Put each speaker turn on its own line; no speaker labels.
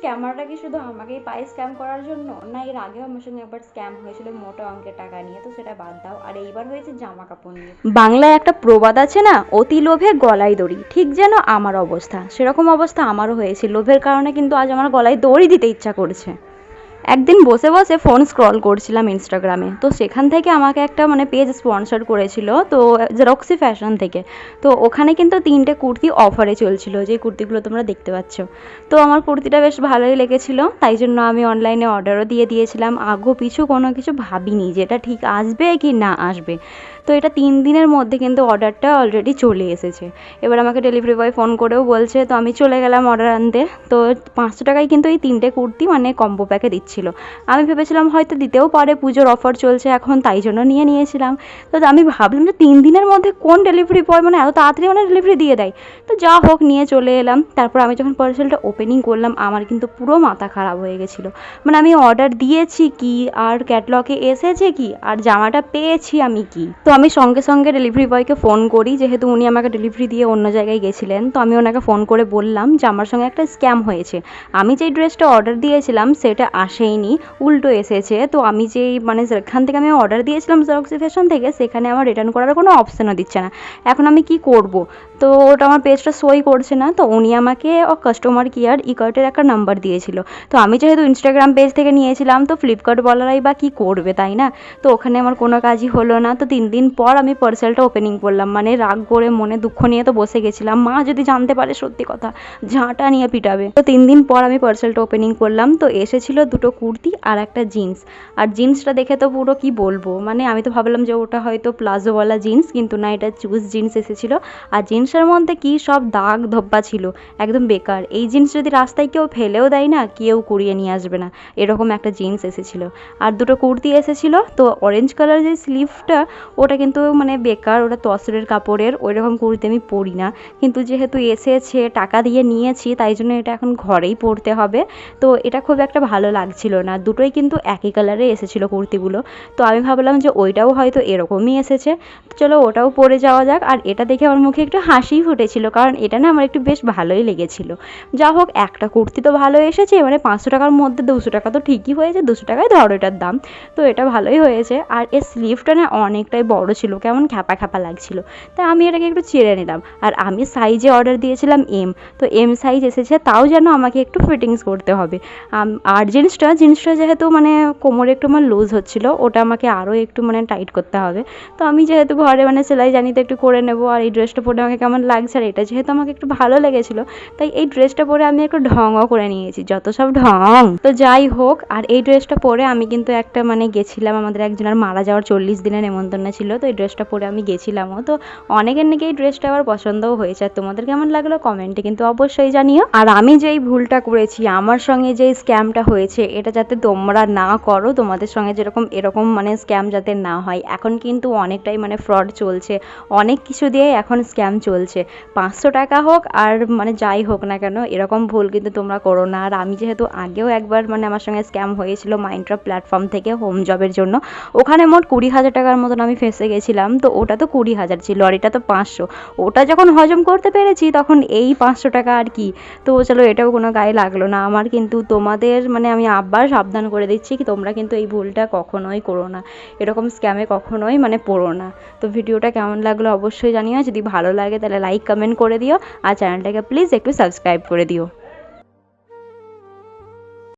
স্ক্যামাররা কি শুধু আমাকেই পায় স্ক্যাম করার জন্য? না, এর আগেও আমার সঙ্গে একবার স্ক্যাম হয়েছিল মোটা অঙ্কের টাকা নিয়ে, তো সেটা বাদ দাও। আর এইবার হয়েছে জামা কাপড় নিয়ে। বাংলায় একটা প্রবাদ আছে না? অতি লোভে গলায় দড়ি। ঠিক যেন আমার অবস্থা। সেরকম অবস্থা আমারও হয়েছে। লোভের কারণে কিন্তু আজ আমার গলায় দড়ি দিতে ইচ্ছা করছে। একদিন বসে বসে ফোন স্ক্রল করছিলাম ইনস্টাগ্রামে তো সেখান থেকে আমাকে একটা মানে পেজ স্পন্সর করেছিল, তো জেরক্সি ফ্যাশন থেকে। তো ওখানে কিন্তু তিনটে কুর্তি অফারে চলছিল, যে কুর্তিগুলো তোমরা দেখতে পাচ্ছ। তো আমার কুর্তিটা বেশ ভালোই লেগেছিলো, তাই জন্য আমি অনলাইনে অর্ডারও দিয়ে দিয়েছিলাম। আগো পিছু কোনো কিছু ভাবিনি যে এটা ঠিক আসবে কি না আসবে। তো এটা তিন দিনের মধ্যে কিন্তু অর্ডারটা অলরেডি চলে এসেছে। এবার আমাকে ডেলিভারি বয় ফোন করেও বলছে, তো আমি চলে গেলাম অর্ডার আনতে। তো পাঁচশো টাকায় কিন্তু এই তিনটে কুর্তি মানে কম্বো প্যাকে দিচ্ছিল আমি ভেবেছিলাম হয়তো দিতেও পারে, পুজোর অফার চলছে, এখন তাই জন্য নিয়ে নিয়েছিলাম। তো আমি ভাবলাম যে তিন দিনের মধ্যে কোন ডেলিভারি বয় মানে এত তাড়াতাড়ি মানে ডেলিভারি দিয়ে দেয়? তো যা হোক, নিয়ে চলে এলাম। তারপর আমি যখন পার্সেলটা ওপেনিং করলাম, আমার কিন্তু পুরো মাথা খারাপ হয়ে গেছিল। মানে আমি অর্ডার দিয়েছি কি, আর ক্যাটলগে এসেছে কি, আর জামাটা পেয়েছি আমি কি? তো আমি সঙ্গে সঙ্গে ডেলিভারি বয়কে ফোন করি, যেহেতু উনি আমাকে ডেলিভারি দিয়ে অন্য জায়গায় গেছিলেন। তো আমি ওনাকে ফোন করে বললাম যে, আমার সঙ্গে একটা স্ক্যাম হয়েছে। আমি যেই ড্রেসটা অর্ডার দিয়েছিলাম, সেটা আসেইনি, উল্টো এসেছে। তো আমি যেই মানে যেখান থেকে আমি অর্ডার দিয়েছিলাম জেরক্সি ফ্যাশন থেকে, সেখানে আমার রিটার্ন করার কোনো অপশানও দিচ্ছে না। এখন আমি কি করব? তো ওটা আমার পেজটা সই করছে না, তো উনি আমাকে কাস্টমার কেয়ার ইকার্টের একটা নাম্বার দিয়েছিল। তো আমি যেহেতু ইনস্টাগ্রাম পেজ থেকে নিয়েছিলাম, তো ফ্লিপকার্ট বলারাই বা কী করবে, তাই না? তো ওখানে আমার কোনো কাজই হলো না। তো তিন দিন পর আমি পার্সেলটা ওপেনিং করলাম মানে রাগ করে মনে দুঃখ নিয়ে তো বসে গেছিলাম। মা যদি জানতে পারে সত্যি কথা, ঝাঁটা নিয়ে পিটাবে। তো তিন দিন পর আমি পার্সেলটা ওপেনিং করলাম, তো এসেছিল দুটো কুর্তি আর একটা জিন্স। আর জিন্সটা দেখে তো পুরো কি বলব? মানে আমি তো ভাবলাম যে ওটা হয়তো প্লাজোওয়ালা জিন্স, কিন্তু না, এটা চুজ জিন্স এসেছিল। আর জিন্সের মধ্যে কি সব দাগ ধব্বা ছিল, একদম বেকার। এই জিন্স যদি রাস্তায় কেউ ফেলেও দেয় না, কেউ কুড়িয়ে নিয়ে আসবে না। এরকম একটা জিন্স এসেছিল। আর দুটো কুর্তি এসেছিল, তো অরেঞ্জ কালার যে স্লিভটা ওটা কিন্তু মানে বেকার, ওটা তসরের কাপড়ের ওই রকম কুর্তি আমি পরি না। কিন্তু যেহেতু এসেছে, টাকা দিয়ে নিয়েছি, তাই জন্য এটা এখন ঘরেই পরতে হবে। তো এটা খুব একটা ভালো লাগছিল না। দুটোই কিন্তু একই কালারে এসেছিল কুর্তিগুলো। তো আমি ভাবলাম যে ওইটাও হয়তো এরকমই এসেছে। চলো ওটাও পরে যাওয়া যাক। আর এটা দেখে আমার মুখে একটু হাসিই ফুটেছিল, কারণ এটা না আমার একটু বেশ ভালোই লেগেছিলো। যা হোক, একটা কুর্তি তো ভালো এসেছে মানে পাঁচশো টাকার মধ্যে দুশো টাকা তো ঠিকই হয়েছে, দুশো টাকায় ধরো এটার দাম। তো এটা ভালোই হয়েছে। আর এর স্লিভটা না অনেকটাই বড় ছিল, কেমন খ্যাপা খ্যাপা লাগছিল। তাই আমি এটাকে একটু ছেড়ে নিলাম। আর আমি সাইজে অর্ডার দিয়েছিলাম এম তো এম সাইজ এসেছে, তাও যেন আমাকে একটু ফিটিংস করতে হবে। আর জিন্সটা জিন্সটা যেহেতু মানে কোমরে একটু আমার লুজ হচ্ছিল, ওটা আমাকে আরও একটু মানে টাইট করতে হবে। তো আমি যেহেতু ঘরে মানে সেলাই জানি তো একটু করে নেব, আর এই ড্রেসটা পরে আমাকে কেমন লাগছে আর এটা যেহেতু আমাকে একটু ভালো লেগেছিলো, তাই এই ড্রেসটা পরে আমি একটু ঢঙও করে নিয়েছি, যত সব ঢং। তো যাই হোক, আর এই ড্রেসটা পরে আমি কিন্তু একটা মানে গেছিলাম, আমাদের একজনের মারা যাওয়ার চল্লিশ দিনের নেমন্তন্ন ছিল, তো এই ড্রেসটা পরে আমি গেছিলামও। তো অনেকের নাকি এই ড্রেসটা আবার পছন্দও হয়েছে, আর তোমাদের কেমন লাগল কমেন্টে কিন্তু অবশ্যই জানিও। আর আমি যেই ভুলটা করেছি, আমার সঙ্গে যেই স্ক্যামটা হয়েছে এটা যাতে তোমরা না করো, তোমাদের সঙ্গে যেরকম এরকম মানে স্ক্যাম যাতে না হয়। এখন কিন্তু অনেকটাই মানে ফ্রড চলছে। অনেক কিছু দিয়ে এখন স্ক্যাম চলছে। পাঁচশো টাকা হোক আর মানে যাই হোক না কেন, এরকম ভুল কিন্তু তোমরা করো না। আর আমি যেহেতু আগেও একবার মানে আমার সঙ্গে স্ক্যাম হয়েছিল মাইন্ড্রা প্ল্যাটফর্ম থেকে হোম জবের জন্য। ওখানে মোট কুড়ি হাজার টাকার মতন আমি ফেঁসে গেছিলাম। তো ওটা তো কুড়ি হাজার ছিল আর এটা তো পাঁচশো। ওটা যখন হজম করতে পেরেছি তখন এই পাঁচশো টাকা আর কি। তো চলো এটাও কোনো গায়ে লাগল না। আমার কিন্তু তোমাদের মানে আমি আবার সাবধান করে দিচ্ছি কি তোমরা কিন্তু এই ভুলটা কখনোই করো না। এরকম স্ক্যামে কখনোই মানে পড়ো না। তো ভিডিওটা কেমন লাগল অবশ্যই জানিও। যদি ভালো লাগে তাহলে লাইক কমেন্ট করে দিও। আর চ্যানেলটাকে প্লিজ একটু সাবস্ক্রাইব করে দিও।